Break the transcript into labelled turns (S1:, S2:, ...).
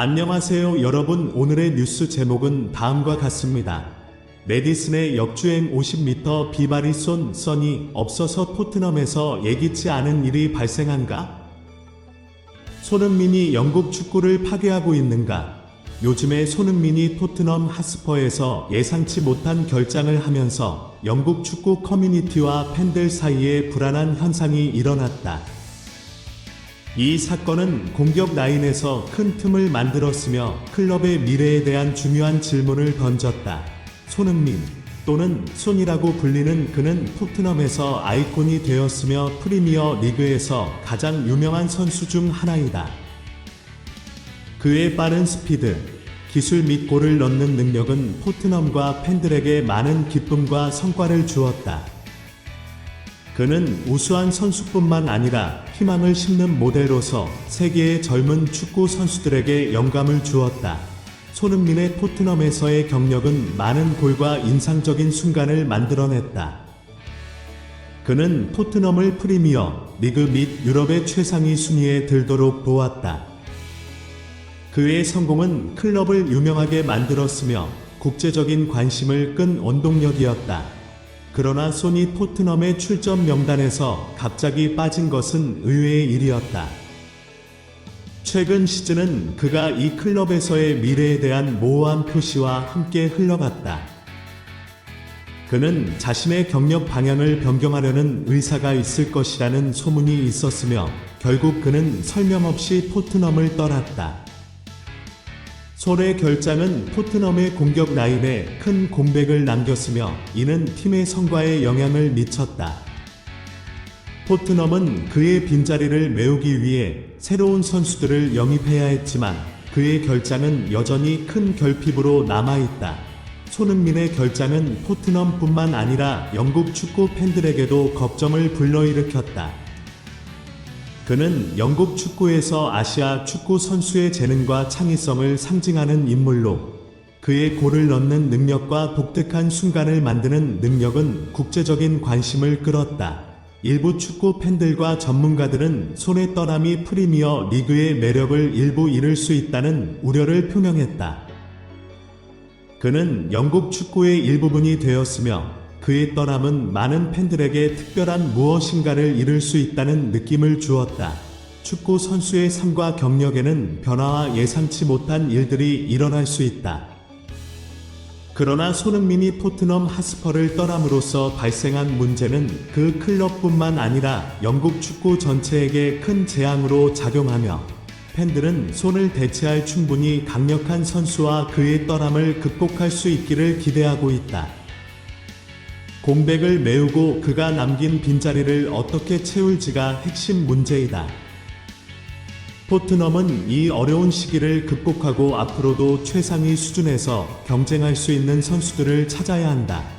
S1: 안녕하세요 여러분 오늘의 뉴스 제목은 다음과 같습니다. 메디슨의 역주행 50m 비바리 쏜 선이 없어서 토트넘에서 예기치 않은 일이 발생한가? 손흥민이 영국 축구를 파괴하고 있는가? 요즘에 손흥민이 토트넘 하스퍼에서 예상치 못한 결장을 하면서 영국 축구 커뮤니티와 팬들 사이에 불안한 현상이 일어났다. 이 사건은 공격 라인에서 큰 틈을 만들었으며 클럽의 미래에 대한 중요한 질문을 던졌다. 손흥민 또는 손이라고 불리는 그는 토트넘에서 아이콘이 되었으며 프리미어 리그에서 가장 유명한 선수 중 하나이다. 그의 빠른 스피드, 기술 및 골을 넣는 능력은 토트넘과 팬들에게 많은 기쁨과 성과를 주었다. 그는 우수한 선수뿐만 아니라 희망을 심는 모델로서 세계의 젊은 축구 선수들에게 영감을 주었다. 손흥민의 토트넘에서의 경력은 많은 골과 인상적인 순간을 만들어냈다. 그는 토트넘을 프리미어, 리그 및 유럽의 최상위 순위에 들도록 도왔다. 그의 성공은 클럽을 유명하게 만들었으며 국제적인 관심을 끈 원동력이었다. 그러나 소니 토트넘의 출전 명단에서 갑자기 빠진 것은 의외의 일이었다. 최근 시즌은 그가 이 클럽에서의 미래에 대한 모호한 표시와 함께 흘러갔다. 그는 자신의 경력 방향을 변경하려는 의사가 있을 것이라는 소문이 있었으며 결국 그는 설명 없이 토트넘을 떠났다. 솔의 결장은 토트넘의 공격 라인에 큰 공백을 남겼으며 이는 팀의 성과에 영향을 미쳤다. 토트넘은 그의 빈자리를 메우기 위해 새로운 선수들을 영입해야 했지만 그의 결장은 여전히 큰 결핍으로 남아있다. 손흥민의 결장은 토트넘뿐만 아니라 영국 축구 팬들에게도 걱정을 불러일으켰다. 그는 영국 축구에서 아시아 축구 선수의 재능과 창의성을 상징하는 인물로 그의 골을 넣는 능력과 독특한 순간을 만드는 능력은 국제적인 관심을 끌었다. 일부 축구 팬들과 전문가들은 손의 떠남이 프리미어 리그의 매력을 일부 잃을 수 있다는 우려를 표명했다. 그는 영국 축구의 일부분이 되었으며 그의 떠남은 많은 팬들에게 특별한 무엇인가를 잃을 수 있다는 느낌을 주었다. 축구 선수의 삶과 경력에는 변화와 예상치 못한 일들이 일어날 수 있다. 그러나 손흥민이 토트넘 하스퍼를 떠남으로써 발생한 문제는 그 클럽뿐만 아니라 영국 축구 전체에게 큰 재앙으로 작용하며 팬들은 손을 대체할 충분히 강력한 선수와 그의 떠남을 극복할 수 있기를 기대하고 있다. 공백을 메우고 그가 남긴 빈자리를 어떻게 채울지가 핵심 문제이다. 토트넘은 이 어려운 시기를 극복하고 앞으로도 최상위 수준에서 경쟁할 수 있는 선수들을 찾아야 한다.